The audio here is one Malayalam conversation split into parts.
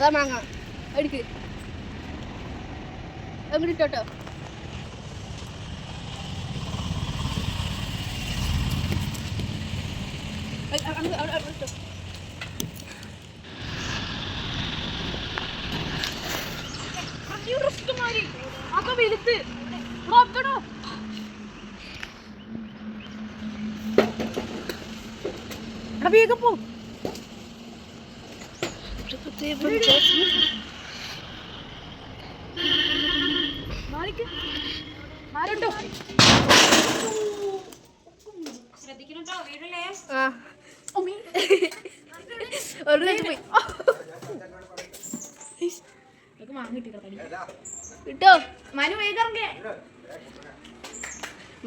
അതാ മാങ്ങ. എടുക്ക്. അങ്ങോട്ട് ഇട്ടോട്ടോ. അപ്പൊ വലുത് നോക്കണോ എടാ വേഗം പോ. മാറിക്ക് മാറുണ്ടോ ആ. ഉമ്മി. ഒരു നേരത്ത് പോയി കിട്ടോ? മനു വേഗം ഇറങ്ങിയേ?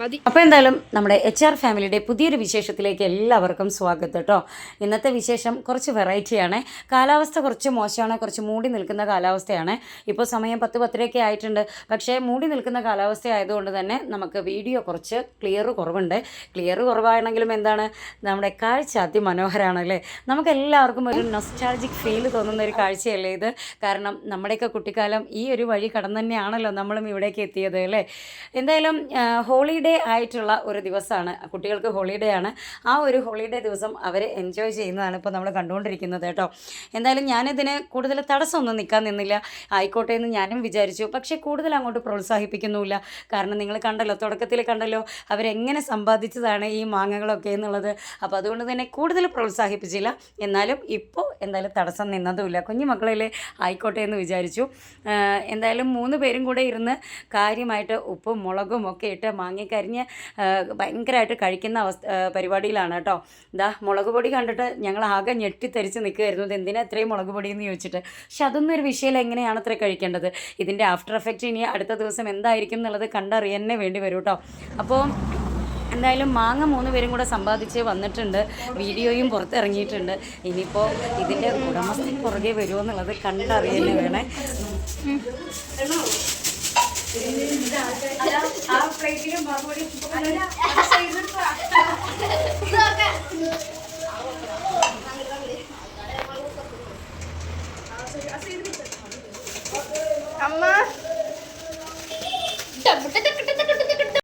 മതി. എന്തായാലും നമ്മുടെ എച്ച് ആർ ഫാമിലിയുടെ പുതിയൊരു വിശേഷത്തിലേക്ക് എല്ലാവർക്കും സ്വാഗതം കേട്ടോ ഇന്നത്തെ വിശേഷം കുറച്ച് വെറൈറ്റിയാണ് കാലാവസ്ഥ കുറച്ച് മോശമാണ് കുറച്ച് മൂടി നിൽക്കുന്ന കാലാവസ്ഥയാണ്. ഇപ്പോൾ സമയം പത്ത് പത്തരയൊക്കെ ആയിട്ടുണ്ട്. പക്ഷേ മൂടി നിൽക്കുന്ന കാലാവസ്ഥ ആയതുകൊണ്ട് തന്നെ നമുക്ക് വീഡിയോ കുറച്ച് ക്ലിയർ കുറവുണ്ട്. ക്ലിയർ കുറവാണെങ്കിലും എന്താണ്? നമ്മുടെ കാഴ്ച അതിമനോഹരമാണല്ലേ നമുക്ക് എല്ലാവർക്കും ഒരു നൊസ്റ്റാൾജിക് ഫീൽ തോന്നുന്ന ഒരു കാഴ്ചയല്ലേ ഇത്. കാരണം നമ്മുടെയൊക്കെ കുട്ടിക്കാലം ഈ ഒരു വഴി കടന്നു തന്നെയാണല്ലോ നമ്മളും ഇവിടേക്ക് എത്തിയത് അല്ലേ? എന്തായാലും ഹോളിഡേ ആയിട്ടുള്ള ഒരു ദിവസമാണ്. കുട്ടികൾക്ക് ഹോളിഡേ ആണ്. ആ ഒരു ഹോളിഡേ ദിവസം അവർ എൻജോയ് ചെയ്യുന്നതാണ് ഇപ്പോൾ നമ്മൾ കണ്ടുകൊണ്ടിരിക്കുന്നത് കേട്ടോ. എന്തായാലും ഞാനിതിന് കൂടുതൽ തടസ്സമൊന്നും നിൽക്കാൻ നിന്നില്ല. ആയിക്കോട്ടെ എന്ന് ഞാനും വിചാരിച്ചു. പക്ഷേ കൂടുതൽ അങ്ങോട്ട് പ്രോത്സാഹിപ്പിക്കുന്നുമില്ല. കാരണം നിങ്ങൾ കണ്ടല്ലോ തുടക്കത്തിൽ കണ്ടല്ലോ അവരെങ്ങനെ സമ്പാദിച്ചതാണ് ഈ മാങ്ങകളൊക്കെ എന്നുള്ളത്. അപ്പോൾ അതുകൊണ്ട് തന്നെ കൂടുതൽ പ്രോത്സാഹിപ്പിച്ചില്ല. എന്നാലും ഇപ്പോൾ എന്തായാലും തടസ്സം നിന്നതുമില്ല. കുഞ്ഞു മക്കളിൽ ആയിക്കോട്ടെ എന്ന് വിചാരിച്ചു. എന്തായാലും മൂന്ന് പേരും കൂടെ ഇരുന്ന് കാര്യമായിട്ട് ഉപ്പും മുളകും ഒക്കെ ഇട്ട് മാങ്ങിക്കരിഞ്ഞ് ഭയങ്കരമായിട്ട് കഴിക്കുന്ന അവസ്ഥ പരിപാടിയിലാണ് കേട്ടോ. എന്താ മുളക് പൊടി കണ്ടിട്ട് ഞങ്ങൾ ആകെ ഞെട്ടിത്തെരിച്ച് നിൽക്കുമായിരുന്നു ഇത് എന്തിനാ ഇത്രയും മുളക് പൊടി എന്ന് ചോദിച്ചിട്ട്. പക്ഷെ അതൊന്നും ഒരു വിഷയം എങ്ങനെയാണ് അത്ര കഴിക്കേണ്ടത്? ഇതിന്റെ ആഫ്റ്റർ എഫക്റ്റ് ഇനി അടുത്ത ദിവസം എന്തായിരിക്കും എന്നുള്ളത് കണ്ടറിയാനേ വേണ്ടി വരും കേട്ടോ. അപ്പോൾ എന്തായാലും മാങ്ങ മൂന്ന് പേരും കൂടെ സമ്പാദിച്ച് വന്നിട്ടുണ്ട്. വീഡിയോയും പുറത്തിറങ്ങിയിട്ടുണ്ട്. ഇനിയിപ്പോൾ ഇതിന്റെ ഉടമസ്ഥൻ പുറകെ വരുമോ എന്നുള്ളത് കണ്ടറിയാനേ വേണേ. Amma. Dapat tak